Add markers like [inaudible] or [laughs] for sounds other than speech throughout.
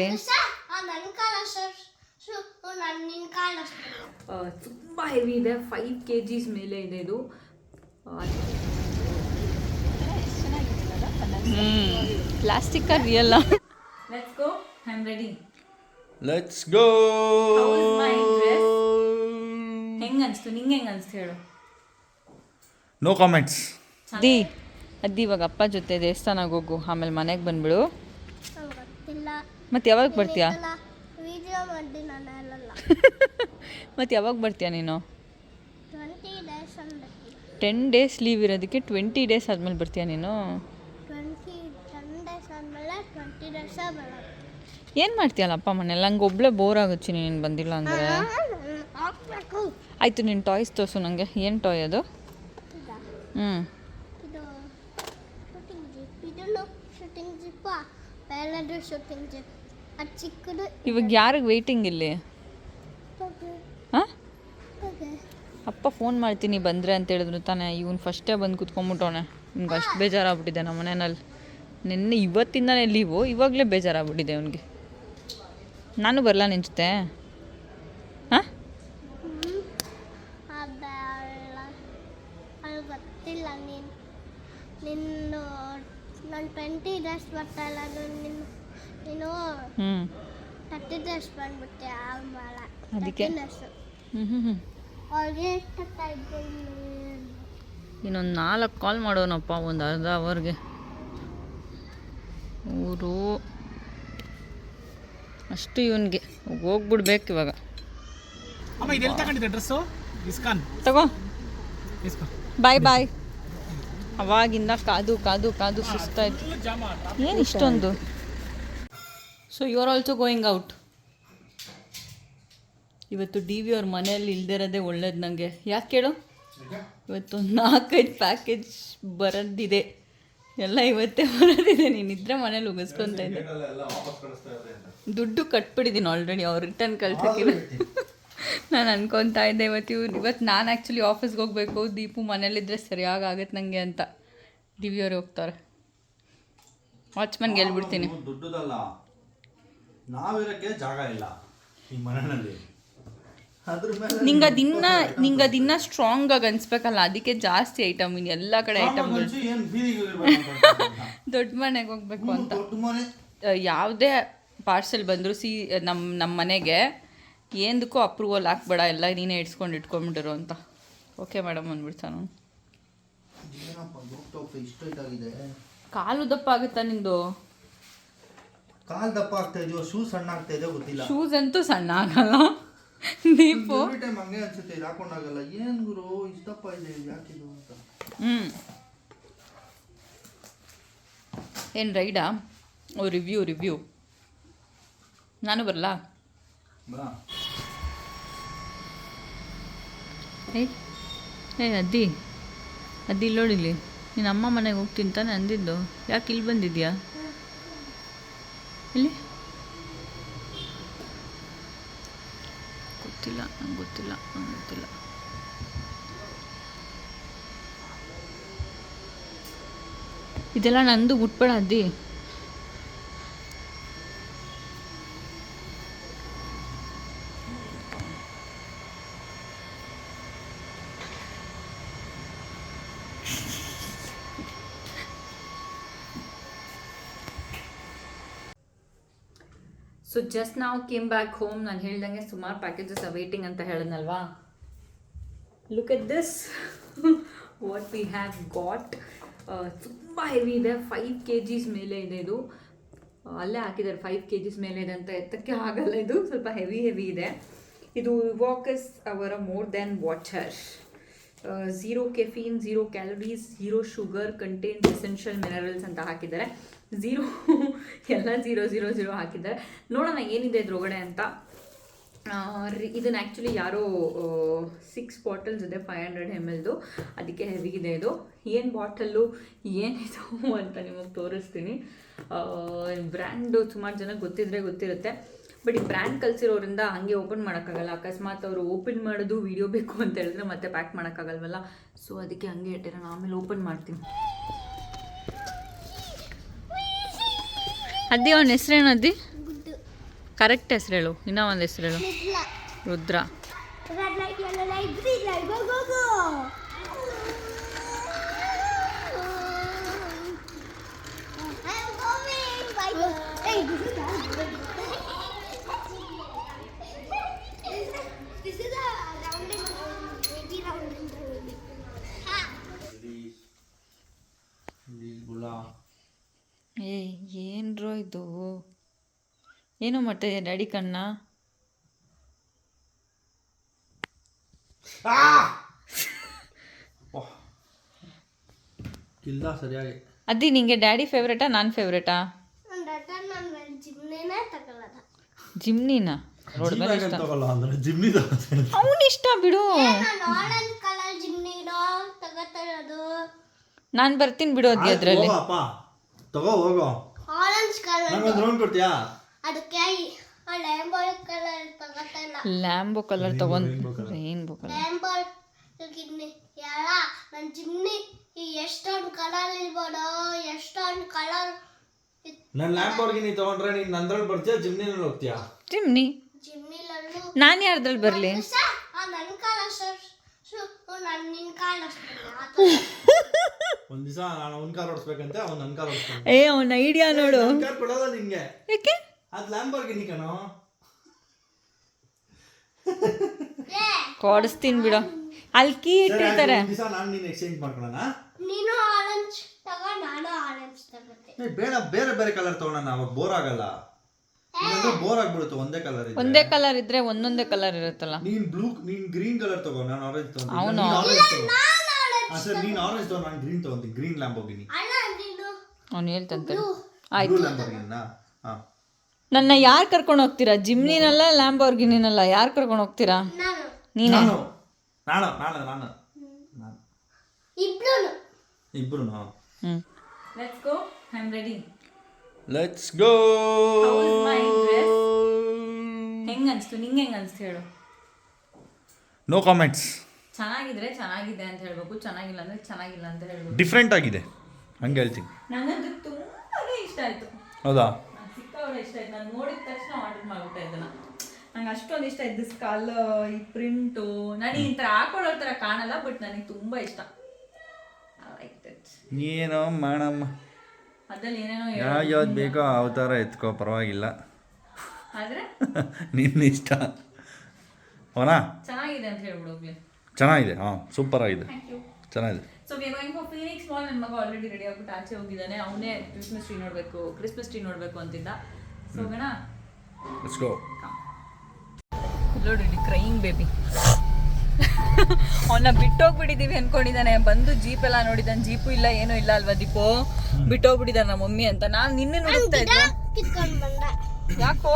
Lens ನನ್ನ ಕಾಲ sir ನಾನು ನಿನ್ನ ಕಾಲ ತುಂಬ ಹೆವಿ ಇದೆ ಫೈವ್ ಕೆ ಜಿಸ್ ಮೇಲೆ ಇದೆ ಇದು plastic real let's go I am ready let's go ಹೆಂಗೆ ಅನಿಸ್ತು ನಿಂಗೆ ಹೆಂಗೆ ಅನಿಸ್ತು ಹೇಳು. ನೋ ಕಾಮೆಂಟ್ಸ್ ಅದ್ದಿ ಅದ್ದಿ ಇವಾಗ ಅಪ್ಪ ಜೊತೆ ದೇವಸ್ಥಾನಕ್ಕೆ ಹೋಗು. ಆಮೇಲೆ ಮನೆಗೆ ಬಂದ್ಬಿಡು. ಮತ್ತೆ ಯಾವಾಗ ಬರ್ತೀಯಾ? [laughs] ಮತ್ತೆ ಯಾವಾಗ ಬರ್ತೀಯಾ ನೀನು? ಟೆನ್ ಡೇಸ್ ಲೀವ್ ಇರೋದಕ್ಕೆ ಟ್ವೆಂಟಿ ಡೇಸ್ ಆದಮೇಲೆ ಬರ್ತೀಯಾ ನೀನು? ಏನು ಮಾಡ್ತೀಯಲ್ಲ ಅಪ್ಪ ಮನೇಲಿ ನಂಗೆ ಒಬ್ಬಳೇ ಬೋರ್ ಆಗುತ್ತೆ ನೀನು ಬಂದಿಲ್ಲ ಅಂದರೆ. ಆಯಿತು ನಿನ್ನ ಟಾಯ್ಸ್ ತೋರಿಸು ನನಗೆ ಏನು ಟಾಯ್ ಅದು? ಹ್ಞೂ ಇದು ಶೂಟಿಂಗ್ ಜಿಪ್ ಇದನ್ನು ಶೂಟಿಂಗ್ ಜಿಪ್ ಚಿಕ್ಕದು ಇವಾಗ ಯಾರಿಗೆ ವೇಟಿಂಗ್ ಇಲ್ಲಿ? ಹಾಂ? ಅಪ್ಪ ಫೋನ್ ಮಾಡ್ತೀನಿ ಬಂದರೆ ಅಂತ ಹೇಳಿದ್ರು ತಾನೇ. ಇವನು ಫಸ್ಟೇ ಬಂದು ಕುತ್ಕೊಂಬಿಟ್ಟವನೆ ನಿಮ್ಗೆ ಅಷ್ಟು ಬೇಜಾರಾಗ್ಬಿಟ್ಟಿದೆ ನಮ್ಮ ಮನೆಯಲ್ಲಿ. ನಿನ್ನೆ ಇವತ್ತಿಂದನೇ ಲೀವು ಇವಾಗಲೇ ಬೇಜಾರಾಗ್ಬಿಟ್ಟಿದೆ ಅವನಿಗೆ ನಾನು ಬರಲ್ಲ ನಿನ್ನ ಜೊತೆ? ಹಾಂ? ಗೊತ್ತಿಲ್ಲ ನೀನು. ನಿನ್ನ ನಾನು ಟ್ವೆಂಟಿ ಡ್ರೆಸ್ ಬರ್ತಾ ಇಲ್ಲ. ನಿನ್ನ ನೀನು ಹ್ಞೂ ದಶ್ ಬಂದ್ಬಿಟ್ಟೆ ಆಮೇಲೆ ಅದಕ್ಕೆ? ಹ್ಞೂ ಹ್ಞೂ ಹ್ಞೂ ಅವ್ರಿಗೆ ಇನ್ನೊಂದು ನಾಲ್ಕು ಕಾಲ್ ಮಾಡೋನಪ್ಪ ಒಂದು ಅರ್ಧ ಅವರ್ಗೆ ಊರು. ಅಷ್ಟು ಇವನಿಗೆ. ಹೋಗ್ಬಿಡ್ಬೇಕು ಇವಾಗ. ಅಮ್ಮ ಇದೆಲ್ಲಿ ತಗೊಂಡಿದ್ದೆ ಡ್ರೆಸ್ಸು ಇಸ್ಕಾನ್. ತಗೋ. ಇಸ್ಕೋ ಬಾಯ್ ಬಾಯ್ ಅವಾಗಿಂದ ಕಾದು ಕಾದು ಕಾದು ಸುಸ್ತಾಯ್ತು. ಏನು ಇಷ್ಟೊಂದು? So you are also going out ಇವತ್ತು ಡಿ ವಿ ಅವ್ರ ಮನೆಯಲ್ಲಿ ಇಲ್ದಿರೋದೇ ಒಳ್ಳೇದು ನನಗೆ ಯಾಕೆ ಕೇಳು? ಇವತ್ತು ನಾಲ್ಕೈದು ಪ್ಯಾಕೇಜ್ ಬರದಿದೆ ಎಲ್ಲ ಇವತ್ತೇ ಬರೋದಿದೆ ನೀನಿದ್ರೆ ಮನೇಲಿ ಉಗಿಸ್ಕೊಂತ ಇದ್ದೆ. ದುಡ್ಡು ಕಟ್ಬಿಟ್ಟಿದ್ದೀನಿ ಆಲ್ರೆಡಿ ಅವ್ರು ರಿಟರ್ನ್ ಕಳ್ಸೋಕ್ಕಿಲ್ಲ. ನಾನು ಅನ್ಕೊತಾ ಇದ್ದೆ ಇವತ್ತು ಇವ್ರು ಇವತ್ತು ನಾನು ಆ್ಯಕ್ಚುಲಿ ಆಫೀಸ್ಗೆ ಹೋಗಬೇಕು. ದೀಪು ಮನೇಲಿದ್ದರೆ ಸರಿಯಾಗಿ ಆಗುತ್ತೆ ನನಗೆ ಅಂತ. ದಿವ್ಯ ಅವ್ರು ಹೋಗ್ತಾರೆ. ವಾಚ್ಮನ್ಗೆ ಹೇಳ್ಬಿಡ್ತೀನಿ. ನಾವಿರಕ್ಕೆ ಜಾಗ ಇಲ್ಲ ಈ ಮನೆಯಲ್ಲಿ. ಅದ್ರ ಮೇಲೆ ನಿಂಗೆ ದಿನ ನಿಂಗೆ ಅದಿನ್ನ ಸ್ಟ್ರಾಂಗ್ ಆಗಿ ಅನ್ಸ್ಬೇಕಲ್ಲ ಅದಕ್ಕೆ ಜಾಸ್ತಿ ಐಟಮ್ ಇನ್ನು ಎಲ್ಲ ಕಡೆ ಐಟಮ್ ಮುಂಚೆ ಏನ್ ಬೀದಿಗೆ ಹೋಗಿರ್ಬೇಕು ಅಂತ [laughs] ದೊಡ್ಡ ಮನೆಗೆ ಹೋಗ್ಬೇಕು ಅಂತ. ದೊಡ್ಡ ಮನೆ? ಯಾವುದೇ ಪಾರ್ಸೆಲ್ ಬಂದರೂ ಸಿ ನಮ್ಮ ನಮ್ಮ ಮನೆಗೆ ಏನದಕ್ಕೂ ಅಪ್ರೂವಲ್ ಹಾಕ್ಬೇಡ ಎಲ್ಲ ನೀನೇ ಇಡ್ಸ್ಕೊಂಡು ಇಟ್ಕೊಂಡ್ಬಿಟ್ಟಿರು ಅಂತ. ಓಕೆ ಮೇಡಮ್ ಅಂದ್ಬಿಡ್ತಾನು ಏನಪ್ಪ ದೊಡ್ಡ ಇಷ್ಟ ಇದಾಗಿದೆ. ಕಾಲು ದಪ್ಪ ಆಗುತ್ತಾ ನಿಂದು? ಕಾಲ್ ದಪ್ಪ ಆಗ್ತಾ ಇದೆಯೋ ಶೂ ಸಣ್ಣ ಆಗ್ತಾ ಇದೆ ಗೊತ್ತಿಲ್ಲ. ಶೂಸ್ ಅಂತೂ ಸಣ್ಣ ಆಗಲ್ಲ ದೀಪು. ಎವ್ರಿ ಟೈಮ್ ಹಂಗೆ ಅನ್ಸುತ್ತೆ ಇದು ಹಾಕೊಂಡಾಗಲ್ಲ. ಏನ್ ಗುರು ಇಷ್ಟಪ್ಪ ಇದೆ ಯಾಕಿದು ಅಂತ. ಹ್ಞೂ ಏನು ರೈಡಾ? ಓ ರಿವ್ಯೂ ರಿವ್ಯೂ. ನಾನು ಬರಲಾ? ಬಾ. ಏಯ್ ಏ ಅದ್ದಿ. ಅದ್ದಿ ಇಲ್ಲಿ. ನಿನ್ನ ನೀನು ಅಮ್ಮ ಮನೆಗೆ ಹೋಗ್ತೀನಿ ತಾನೆ ಅಂದಿದ್ದು. ಯಾಕೆ ಇಲ್ಲಿ ಬಂದಿದ್ಯಾ ಇಲ್ಲಿ ಗೊತ್ತಿಲ್ಲ ನಂಗೆ ಗೊತ್ತಿಲ್ಲ ನಂಗೆ ಗೊತ್ತಿಲ್ಲ. ಇದೆಲ್ಲ ನಂದು ಮುಟ್ಬೇಡ ಅದ್ದಿ. ಸೊ ಜಸ್ಟ್ ನಾವು ಕೇಮ್ ಬ್ಯಾಕ್ ಹೋಮ್ ನಾನು ಹೇಳ್ದಂಗೆ ಸುಮಾರು ಪ್ಯಾಕೇಜಸ್ ವೇಟಿಂಗ್ ಅಂತ ಹೇಳಿದ್ನಲ್ವಾ? Look at this what we have got ತುಂಬ ಹೆವಿ ಇದೆ. ಫೈವ್ ಕೆ ಜೀಸ್ ಮೇಲೆ ಇದೆ ಇದು. ಆ, ಅಲ್ಲೇ ಹಾಕಿದ್ದಾರೆ. ಫೈವ್ ಕೆ ಜೀಸ್ ಮೇಲೆ ಇದೆ ಅಂತ ಎತ್ತಕ್ಕೆ ಆಗಲ್ಲ ಇದು. ಸ್ವಲ್ಪ ಹೆವಿ ಹೆವಿ ಇದೆ. ಇದು ವಾಕಸ್ ಅವರ more than water zero caffeine zero calories zero sugar contains essential minerals ಅಂತ ಹಾಕಿದ್ದಾರೆ. ಝೀರೋ ಎಲ್ಲ ಝೀರೋ ಝೀರೋ ಝೀರೋ ಹಾಕಿದ್ದಾರೆ ನೋಡೋಣ ಏನಿದೆ ಇದ್ರೊಳಗಡೆ ಅಂತ. ಇದನ್ನ ಆ್ಯಕ್ಚುಲಿ ಯಾರೋ ಸಿಕ್ಸ್ ಬಾಟಲ್ಸ್ ಇದೆ ಫೈವ್ ಹಂಡ್ರೆಡ್ ಎಂ ಎಲ್ದು ಅದಕ್ಕೆ ಹೆವಿ ಇದೆ ಇದು. ಏನು ಬಾಟಲ್ಲು ಏನಿದು ಅಂತ ನಿಮಗೆ ತೋರಿಸ್ತೀನಿ. ಬ್ರ್ಯಾಂಡು ಸುಮಾರು ಜನ ಗೊತ್ತಿದ್ರೆ ಗೊತ್ತಿರುತ್ತೆ. ಬಟ್ ಈ ಬ್ರ್ಯಾಂಡ್ ಕಲ್ಸಿರೋರಿಂದ ಹಂಗೆ ಓಪನ್ ಮಾಡೋಕ್ಕಾಗಲ್ಲ. ಅಕಸ್ಮಾತ್ ಅವರು ಓಪನ್ ಮಾಡೋದು ವಿಡಿಯೋ ಬೇಕು ಅಂತ ಹೇಳಿದ್ರೆ ಮತ್ತೆ ಪ್ಯಾಕ್ ಮಾಡೋಕ್ಕಾಗಲ್ವಲ್ಲ? ಸೊ ಅದಕ್ಕೆ ಹಂಗೆ ಇಟ್ಟಿರೋಣ ಆಮೇಲೆ ಓಪನ್ ಮಾಡ್ತೀನಿ. ಅದ್ದಿ ಅವನ ಹೆಸ್ರೇನು ಕರೆಕ್ಟ್ ಹೆಸರು ಹೇಳು ಇನ್ನೂ ಒಂದು ಹೆಸರು ಹೇಳು ಗೋ ರುದ್ರ ಏನು ಮಾಡ್ತಾ ಡ್ಯಾಡಿ ಕಣ್ಣ? [laughs] ಇಲ್ಲ ಸರಿಯಾಗಿ. ಅದಿ ನಿಂಗೆ ಡ್ಯಾಡಿ ಫೇವ್ರೇಟಾ ನಾನು ಫೇವ್ರೇಟಾ ಜಿಮ್ನೇನೆ ರೋಡ್ ಮೇಲೆ ಇಷ್ಟ. ಅವನು ಇಷ್ಟ ಬಿಡು. ನಾನು ಆರೆಂಜ್ ಕಲರ್ ಜಿಮ್ನಿನೋ ತಗೋತಾ ನಾನು ಬರ್ತೀನಿ ಬಿಡು ಅದಿ ಅದರಲ್ಲಿ. ತಗೋ ಹೋಗೋ. ಆರೆಂಜ್ ಕಲರ್ ನಂಗೊಂದು ರೌಂಡ್ ಕೊಡ್ತೀಯಾ? ಅದಕ್ಕೆ ಲ್ಯಾಂಬೋಯ್ ಕಲರ್ ತಗೋತಾ ಇಲ್ಲ ಲ್ಯಾಂಬೋ ಕಲರ್ ತಗೊಂಡ್ ರೈನ್ಬೋ ಕಲರ್ ಲ್ಯಾಂಬೋಯ್ ಗಿನ್ನಿ. ಯಾರ? ನನ್ನ ಜಿಮ್ನಿ ಈ ಎಷ್ಟೊಂದು ಕಲರ್ ಇರ್ಬೋದು ಎಷ್ಟೊಂದು ಕಲರ್ ನನ್ನ ಲ್ಯಾಂಪ್ ಅವ್ರಿಗೆ ನೀ ತಗೊಂಡ್ರೆ ನೀನ್ ನಂದ್ರಲ್ಲಿ ಬರ್ತೀಯಾ ಜಿಮ್ನಿನಲ್ಲಿ ಹೋಗ್ತೀಯಾ? ಜಿಮ್ನಿ ಜಿಮ್ನಿಲಲ್ಲೂ ನಾನು ಯಾರ್ದ್ರಲ್ಲಿ ಬರಲಿ? ನನ್ನ ಸರ್ ನಿನ್ನ ಕಾಲ [laughs] ಒಂದ್ ದಿವಸ ನಾನು ಅವ್ನ ಕಾರ್ ಓಡಿಸ್ಬೇಕಂತೆ ಅವ್ನು ನನ್ನ ಕಾರ್ ಓಡಿಸ್ತಾನೆ ಏ ಅವನ ಐಡಿಯಾ ನೋಡು. ಕಾರ್ ಕೊಡಲ್ಲ ನಿನ್ಗೆ ಯಾಕೆ? ಅದ್ ಲ್ಯಾಂಬರ್ಗಿನಿ ಕಣೋ. ಕೊಡಿಸ್ತೀನಿ ಬಿಡು. ಅಲ್ಲಿ ಕೀ ಇಟ್ಟಿರ್ತಾರೆ. ದಿವಸ ನಾನು ನೀನು ಎಕ್ಸ್ಚೇಂಜ್ ಮಾಡ್ಕೊಳ್ಳೋಣ ನೀನು ಆರೆಂಜ್ ತಗೋ ನಾನು ಆರೆಂಜ್ ಏ, ಬೇಡ ಬೇರೆ ಬೇರೆ ಕಲರ್ ತಗೊಳ್ಳೋಣ ಅವಾಗ ಬೋರ್ ಆಗಲ್ಲ. ಇಲ್ಲಾಂದ್ರೆ ಬೋರ್ ಆಗ್ಬಿಡುತ್ತೆ ಒಂದೇ ಕಲರ್ ಇದೆ ಒಂದೇ ಕಲರ್ ಇದ್ರೆ ಒಂದೊಂದೇ ಕಲರ್ ಇರುತ್ತಲ್ಲ. ನೀನ್ ಬ್ಲೂ ನೀನ್ ಗ್ರೀನ್ ಕಲರ್ ತಗೋ ನಾನು ಆರೆಂಜ್ ತಗೊಂತೀನಿ. ಅವ್ನು ಆರೆಂಜ್ ತಗೋ. ಹಾ ಸರ್ ನೀನ್ ಆರೆಂಜ್ ತಗೋ ನಾನು ಗ್ರೀನ್ ತಗೊಂತೀನಿ ಗ್ರೀನ್ ಲ್ಯಾಂಬೋಗಿನಿ ಹೋಗಿನಿ ನೀನು ಅವ್ನು ಹೇಳ್ತಂತೆ ಬ್ಲೂ ಆಯ್ತು. ಲ್ಯಾಂಬೋಗಿನ ಹಾ ನನ್ನ ಯಾರು ಕರ್ಕೊಂಡು ಹೋಗ್ತೀರಾ? ಜಿಮ್ನಿನಲ್ಲ ಲ್ಯಾಂಬೋರ್ಗಿನಿನಲ್ಲ ಯಾರು ಕರ್ಕೊಂಡು ಹೋಗ್ತೀರಾ? ನೀನು. ನೀನೇ? ನಾನು. ನಾನು ನಾನು ಇಬ್ರು ಇಬ್ರು ಹ್ಞೂ let's go I am ready let's go How is my dress? ಹೆಂಗ್ ಅನ್ಸ್ತು? ನಿಂಗೆ ಹೆಂಗ್ ಅನ್ಸ್ತು ಹೇಳು? ನೋ ಕಾಮೆಂಟ್ಸ್ ಚೆನ್ನಾಗಿದ್ರೆ ಚೆನ್ನಾಗಿದೆ ಅಂತ ಹೇಳ್ಬೇಕು ಚೆನ್ನಾಗಿಲ್ಲ ಅಂದ್ರೆ ಚೆನ್ನಾಗಿಲ್ಲ ಅಂತ ಹೇಳ್ಬೇಕು. ಡಿಫ್ರೆಂಟ್ ಆಗಿದೆ. ಹಂಗೆ ಹೇಳ್ತೀನಿ. ನಂಗಂತೂ ತುಂಬಾ ಇಷ್ಟ ಆಯ್ತು. ಹೌದಾ? ಇಷ್ಟ ಆಯ್ತು ನಾನು ನೋಡಿದ ತಕ್ಷಣ ಆರ್ಡರ್ ಮಾಡ್ಬಿಟ್ಟೆ ಇದನ್ನ. ನಂಗೆ ಅಷ್ಟೊಂದು ಇಷ್ಟ ಆಯ್ತು ಸ್ಕಾಲ್ ಈ ಪ್ರಿಂಟು. ನನಗೆ ಈ ಥರ ಹಾಕೊಳ್ಳೋ ಥರ ಕಾಣಲ್ಲ ಬಟ್ ನನಗೆ ತುಂಬ ಇಷ್ಟ. ಏನೋ ಮಾಡಮ್ಮ ಅದ್ರಲ್ಲಿ ಏನೇನೋ ಯಾವ್ದು ಬೇಕೋ ಅವತಾರ ಎತ್ಕೋ ಪರವಾಗಿಲ್ಲ. ಆದರೆ? [laughs] ನಿನ್ನ ಇಷ್ಟ. ಅವನಾ ಚೆನ್ನಾಗಿದೆ ಅಂತ ಹೇಳ್ಬಿಡು ಹೋಗ್ಲಿ ಚೆನ್ನಾಗಿದೆ ಹಾಂ ಸೂಪರ್ ಆಗಿದೆ. ಚೆನ್ನಾಗಿದೆ. So we going for Phoenix mall ನನ್ನ ಮಗ ಆಲ್ರೆಡಿ ರೆಡಿ ಆಗ್ಬಿಟ್ಟು ಆಚೆ ಹೋಗಿದ್ದಾನೆ. ಅವನೇ ಕ್ರಿಸ್ಮಸ್ ಟ್ರೀ ನೋಡಬೇಕು ಕ್ರಿಸ್ಮಸ್ ಟ್ರೀ ನೋಡಬೇಕು ಅಂತಿದ್ದ. ಸೊ ಹೋಗೋಣ ಲೆಟ್ಸ್ ಗೋ ನೋಡಿ ಕ್ರೈಯಿಂಗ್ ಬೇಬಿ ಅವನ್ನ ಬಿಟ್ಟೋಗ್ಬಿಟ್ಟಿದೀವಿ ಅನ್ಕೊಂಡಿದ್ದಾನೆ. ಬಂದು ಜೀಪ್ ಎಲ್ಲ ನೋಡಿದ್ದಾನೆ. ಜೀಪು ಇಲ್ಲ ಏನೂ ಇಲ್ಲ ಅಲ್ವಾ ದೀಪು? ಬಿಟ್ಟೋಗ್ಬಿಟ್ಟಿದ್ದಾನೆ ನಮ್ಮ ಮಮ್ಮಿ ಅಂತ. ನಾನು ನಿನ್ನೆ ನೋಡ್ತಾ ಇದ್ದೆ ಯಾಕೋ?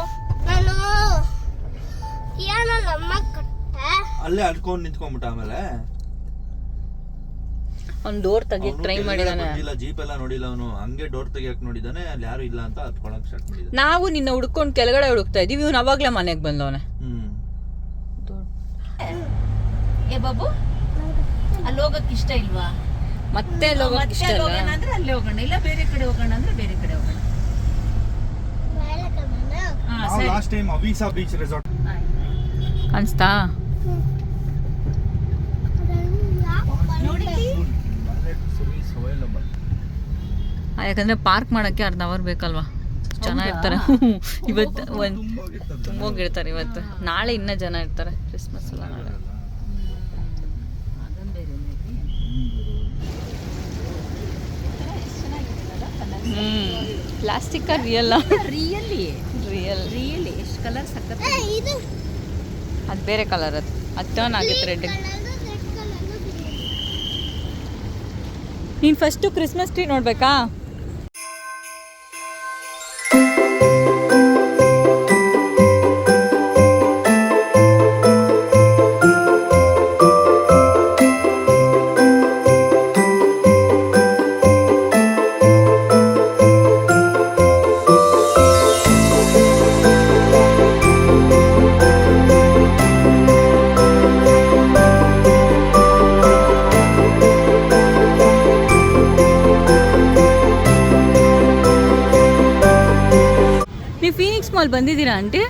ನಾನು ನಮ್ಮ ಕೊಟ್ಟೆ. ಅಲ್ಲೇ ಅಡ್ಕೊಂಡು ನಿಂತ್ಕೊಂಡ್ಬಿಟ್ಟ ಆಮೇಲೆ? ಅವ್ನು ಡೋರ್ ತೆಗಿಯಕ್ ಟ್ರೈ ಮಾಡಿದಾನೆ. ಇಲ್ಲ ಜೀಪ್ ಎಲ್ಲ ನೋಡಿಲ್ಲ ಅವನು. ಹಂಗೆ ಡೋರ್ ತೆಗಿಯಕ್ ನೋಡಿದಾನೆ ಅಲ್ಲಿ ಯಾರು ಇಲ್ಲ ಅಂತ ಹತ್ಕೊಳಕ್ ಸ್ಟಾರ್ಟ್ ಮಾಡಿದ ನಾವು ನಿನ್ನ ಹುಡ್ಕೊಂಡು ಕೆಳಗಡೆ ಹುಡುಕ್ತಾ ಇದೀವಿ ಇವನು ಅವಾಗಲೇ ಮನೆಗೆ ಬಂದವನೆ. ಹ್ಮ್. ಏ ಬಾಬು ಅಲ್ಲಿ ಹೋಗಕ್ ಇಷ್ಟ ಇಲ್ವಾ? ಮತ್ತೆ ಅಲ್ಲಿ ಹೋಗೋಕ್ ಇಷ್ಟ ಇಲ್ಲ. ಹೋಗೋಣ ಅಂದ್ರೆ ಅಲ್ಲಿ ಹೋಗೋಣ ಇಲ್ಲ ಬೇರೆ ಕಡೆ ಹೋಗೋಣ ಅಂದ್ರೆ ಬೇರೆ ಕಡೆ ಹೋಗೋಣ. ಲಾಸ್ಟ್ ಟೈಮ್ ಅವಿಸಾ ಬೀಚ್ ರೆಸಾರ್ಟ್ ಕಾಣಿಸ್ತಾ? ನೋಡಿ ಯಾಕಂದ್ರೆ ಪಾರ್ಕ್ ಮಾಡಕ್ಕೆ ಅರ್ಧ ಅವರ್ ಬೇಕಲ್ವಾ? ಚೆನ್ನಾಗಿರ್ತಾರೆ [laughs] ಇವತ್ತು ಒಂದು ತುಂಬ ಹೋಗಿರ್ತಾರೆ ಇವತ್ತು. ನಾಳೆ ಇನ್ನೂ ಜನ ಇರ್ತಾರೆ ಕ್ರಿಸ್ಮಸ್ ಎಲ್ಲ ನಾಳೆ. ಹ್ಞೂ ಬೇರೆ plastic real really real really ಎಷ್ಟು ಕಲರ್ ಸಕ್ಕತ್ತ ಅದು ಬೇರೆ ಕಲರ್ ಅದು. ಅದು ಟರ್ನ್ ಆಗಿತ್ತು ರೆಡ್ ಕಲರ್ ರೆಡ್ ಕಲರ್ ನೀನು ಫಸ್ಟು ಕ್ರಿಸ್ಮಸ್ ಟ್ರೀ ನೋಡ್ಬೇಕಾ? ಬಂದಿದ್ದೀರಾ ಆಂಟಿ?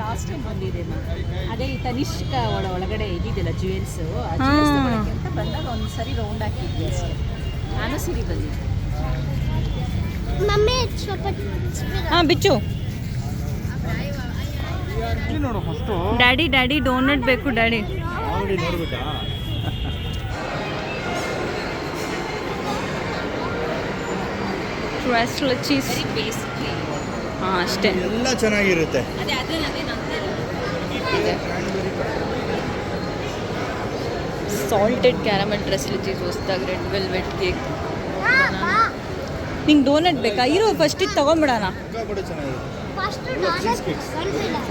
ಲಾಸ್ಟ್ ಟೈಮ್ ಬಂದಿದೆ ಅದೇ ಈ ತನಿಷ್ಕ ಒಳ ಒಳಗಡೆ ಇದಿದೆಯಲ್ಲ ಜುವೆಲ್ಸ್. ಅಂತ ಬಂದಾಗ ಒಂದು ಸರಿ ರೌಂಡ್ ಹಾಕಿದ್ವಿ ಅಷ್ಟೇ. ನಾನು ಸಿರಿ ಬಂದಿದ್ದೆ. ಮಮ್ಮಿ ಸ್ವಲ್ಪ ಹಾಂ ಬಿಚ್ಚು. ಡ್ಯಾಡಿ ಡ್ಯಾಡಿ ಡೋನಟ್ ಬೇಕು ಡ್ಯಾಡಿ ಟ್ವೆಸ್ಟ್ ಚೀಸ್ ಬೇಸಿಕ್ಲಿ ಹಾಂ ಅಷ್ಟೇ. ಎಲ್ಲ ಚೆನ್ನಾಗಿರುತ್ತೆ. ಅದೇ ಅದೇ ಅದೇ ನಂತರ ಸಾಲ್ಟೆಡ್ ಕ್ಯಾರಮಲ್ ಡ್ರೆಸ್ ಚೀಸ್ ಹೊಸ್ದಾಗಿ ರೆಡ್ ವೆಲ್ವೆಟ್ ಕೇಕ್ ನಿಂಗೆ ಡೋನಟ್ ಬೇಕಾ? ಇರೋ ಫಸ್ಟ್ ಇದು ತೊಗೊಂಬಿಡೋಣ.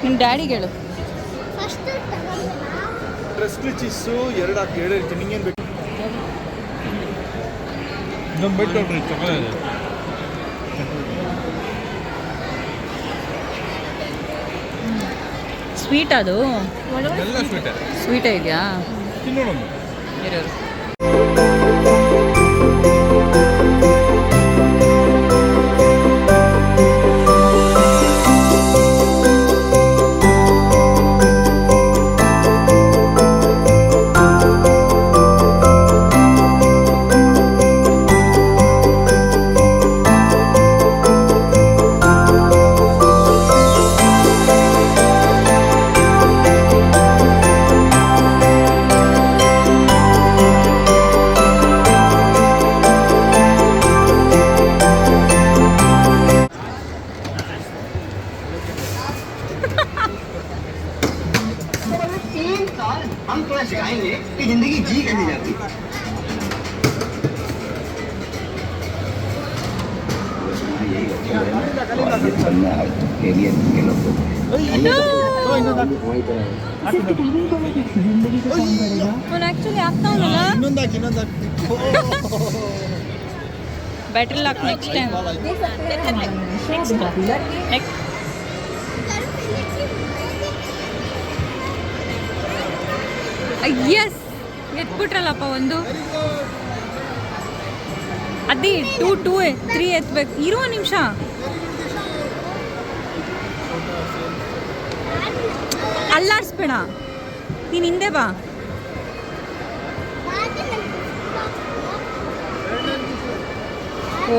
ನಿಮ್ಮ ಡ್ಯಾಡಿಗೆ ಹೇಳು ಡ್ರೆಸ್ಲಿ ಚೀಸು ಎರಡು ಹಾಕಿ ಹೇಳಿರ್ತೀನಿ ನಿಂಗೇನು ಬೇಕು ಇನ್ನೊಂದು ಬೆಡ್ ನೋಡ್ರಿ ತಗೊಳ್ಳೋದು ಸ್ವೀಟ್ ಅದು. ಎಲ್ಲ ಸ್ವೀಟ್ ಸ್ವೀಟೇ ಇದೆಯಾ? ಆಗ್ತಾವನಲ್ಲ ಇನ್ನೊಂದು ಹಾಕಿ ಇನ್ನೊಂದು ಹಾಕಿ. Battery lock next time next S ಎತ್ಬಿಟ್ರಲ್ಲಪ್ಪ ಒಂದು. ಅದೇ ಟೂ ಟೂ ತ್ರೀ ಎತ್ಬೇಕು. ಇರೋ ನಿಮಿಷ. ಅಲ್ಲಾಡ್ಸ್ಬೇಡ. ನೀನು ಹಿಂದೆ ಬಾ.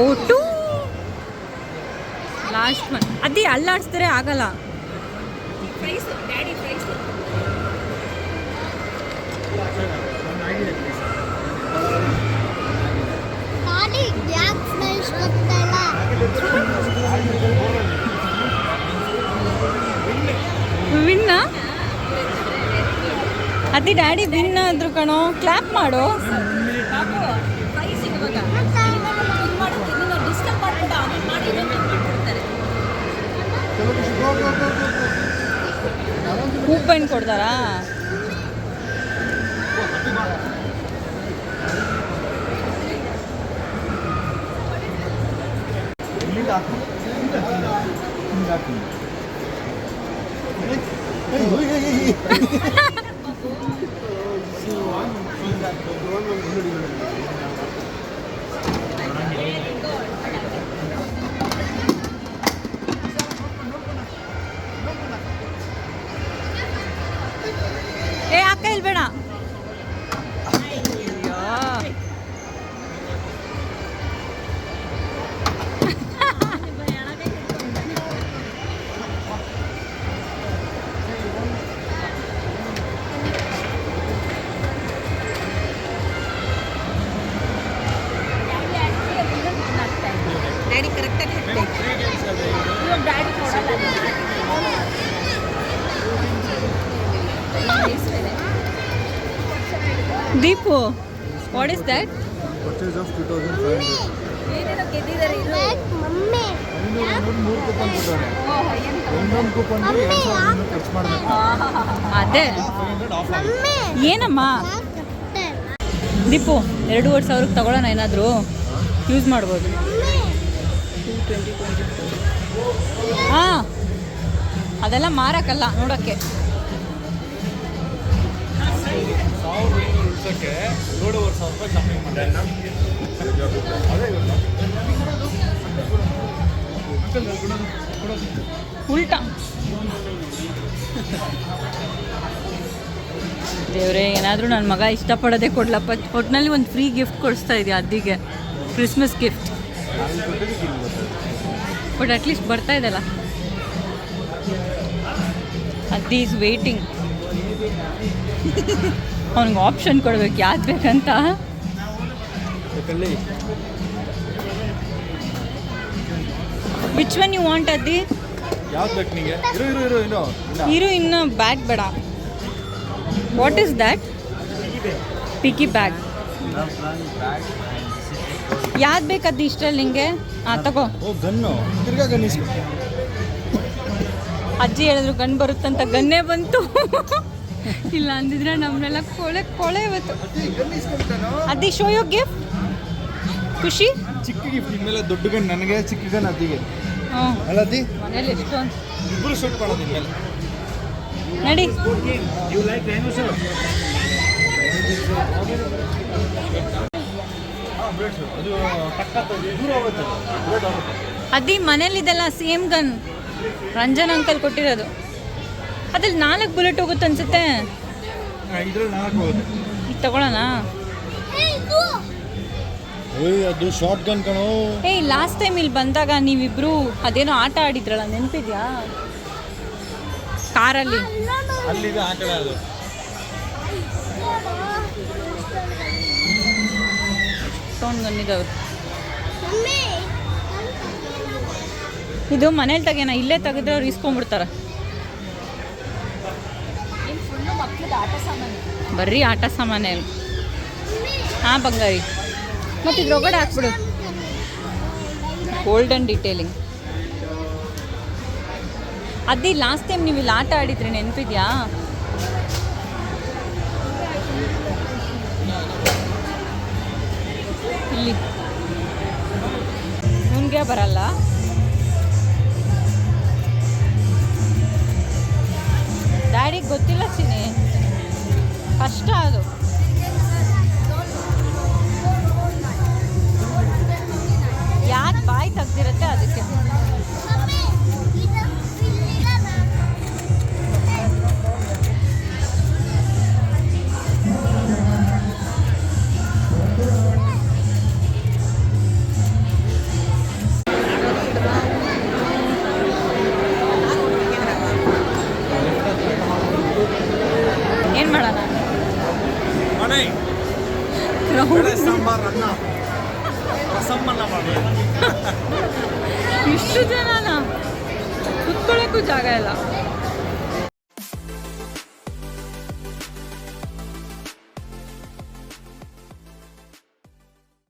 ಓಟು ಲಾಸ್ಟ್ ಒನ್. ಅದೇ ಅಲ್ಲಾಡಿಸ್ತಾರೆ ಆಗಲ್ಲ. ವಿನ್ನ ಅದೇ ಡ್ಯಾಡಿ ವಿನ್ ಆದ್ರು ಕಣೋ ಕ್ಲಾಪ್ ಮಾಡು. ಪ್ರೈಸ್ ಇವಾಗ Deepu what is that Purchase of 2500. ಏನೇನೋ ಗೆದ್ದಿದ್ದಾರೆ ಇದು ಮಮ್ಮಿ ಇನ್ನೊಂದು ಮೂರು ಕೂಪನ್ ಕೊಟ್ಟಾರೆ ಇನ್ನೊಂದು ಕೂಪನ್ ಮಮ್ಮಿ, ಖರ್ಚು ಮಾಡಬೇಕು. ಅದೇ. ಏನಮ್ಮ? ದೀಪು ಎರಡೂವರೆ ಸಾವಿರಕ್ಕೆ ತಗೊಳ್ಳೋಣ ಏನಾದರೂ? ಯೂಸ್ ಮಾಡ್ಬೋದು. ಮಮ್ಮಿ ಹಾಂ. ಅದೆಲ್ಲ ಮಾರಕ್ಕಲ್ಲ ನೋಡೋಕ್ಕೆ. ಉಳ್ಸೋಕ್ಕೆ ಏಳುವರೆ ಸಾವಿರ ರೂಪಾಯಿ ಶಾಪಿಂಗ್ ಮಾಡಿದೆ ಅದೇ ಉಲ್ಟಾ. ದೇವ್ರೆ, ಏನಾದರೂ ನನ್ನ ಮಗ ಇಷ್ಟಪಡೋದೇ ಕೊಡ್ಲಪ್ಪ. ಒಟ್ಟಿನಲ್ಲಿ ಒಂದು ಫ್ರೀ ಗಿಫ್ಟ್ ಕೊಡಿಸ್ತಾ ಇದೆಯಾ ಅದ್ದಿಗೆ. Christmas gift but at least ಬರ್ತಾ ಇದೆಲ್ಲ. ಅದ್ದಿ ಈಸ್ ವೇಟಿಂಗ್ ಅವ್ನಿಗೆ ಆಪ್ಷನ್ ಕೊಡ್ಬೇಕು ಯಾವ್ದು ಬೇಕಂತ? ವಿಚ್ ಒನ್ ಯು ವಾಂಟ್ ಅದ್ದಿ? ಇರು ಇನ್ನು. ಬ್ಯಾಗ್ ಬೇಡ. ವಾಟ್ ಈಸ್ ದ್ಯಾಟ್ ಪಿಕಿ ಬ್ಯಾಗ್ ಯಾವ್ದು ಬೇಕದ್ದು ಇಷ್ಟರಲ್ಲಿ ನಿಂಗೆ? ಹಾಂ ತಗೋ. ಅಜ್ಜಿ ಹೇಳಿದ್ರು ಗನ್ ಬರುತ್ತಂತ ಗನ್ನೇ ಬಂತು. ಇಲ್ಲ ಅಂದಿದ್ರೆ ನಮ್ಮನ್ನೆಲ್ಲ ಕೊಳೆ ಕೊಳೆ ಇವತ್ತು. ಅದಿ ಶೋ ಯೋ ಗಿಫ್ಟ್ ಖುಷಿ? ಚಿಕ್ಕ ಗಿಫ್ಟ್ ಇನ್ಮೇಲೆ ದೊಡ್ಡ ಗನ್ ನನಗೆ ಚಿಕ್ಕ ಗನ್ ಅದಿಗೆ ಹಾಂ ಅಲ್ಲ ಅದಿ ಮನೇಲಿ ಎಷ್ಟೊಂದು ಇಬ್ಬರು ಶೂಟ್ ಮಾಡೋದು ಇನ್ಮೇಲೆ. ನಡಿ. ಅದು ಲೈಕ್ ಡೈನೋಸರ್ ಅದಿ ಮನೇಲಿದೆಲ್ಲ ಸೇಮ್ ಗನ್ ರಂಜನ್ ಅಂಕಲ್ ಕೊಟ್ಟಿರೋದು. ಅದ್ರಲ್ಲಿ ನಾಲ್ಕು ಬುಲೆಟ್ ಹೋಗುತ್ತೆ ಅನ್ಸುತ್ತೆ. ಇದ್ರಲ್ಲಿ ನಾಲ್ಕು ಹೋಗುತ್ತೆ. ಇದು ತಗೊಳ್ಳೋಣ? ಏಯ್ ಅದು ಶಾರ್ಟ್ ಗನ್ ಕಣೋ. ಏಯ್ ಲಾಸ್ಟ್ ಟೈಮ್ ಇಲ್ಲಿ ಬಂದಾಗ ನೀವಿಬ್ರು ಅದೇನೋ ಆಟ ಆಡಿದ್ರಲ್ಲ ನೆನಪಿದ್ಯಾ? ಕಾರಲ್ಲಿ. ತೊಗೊಂಡು ಬಂದಿದ್ದವ್ರು ಮಮ್ಮಿ ಇದು ಮನೇಲಿ ತೆಗೆನ ಇಲ್ಲೇ ತೆಗೆದ್ರೆ ಅವ್ರು ಇಸ್ಕೊಂಡ್ಬಿಡ್ತಾರೆ ಫುಲ್ಲು ಮಕ್ಳಿಗೆ ಆಟ ಸಾಮಾನು ಬರ್ರಿ ಆಟ ಸಾಮಾನೇ ಹಾಂ, ಬಂಗಾರಿ. ಮತ್ತು ಇದ್ರೊಗಡೆ ಹಾಕ್ಬಿಡು. ಗೋಲ್ಡನ್ ಡಿಟೇಲಿಂಗ್ ಅದೇ ಲಾಸ್ಟ್ ಟೈಮ್ ನೀವು ಇಲ್ಲಿ ಆಟ ಆಡಿದ್ರಿ ನೆನಪಿದ್ಯಾ? ಇಲ್ಲಿ. ನಿಮಗೆ ಬರಲ್ಲ? ಡ್ಯಾಡಿಗೆ ಗೊತ್ತಿಲ್ಲ ಚಿನಿ ಕಷ್ಟ ಅದು. ಯಾಕೆ ಬಾಯಿ ತೆಗ್ದಿರತ್ತೆ ಅದಕ್ಕೆ?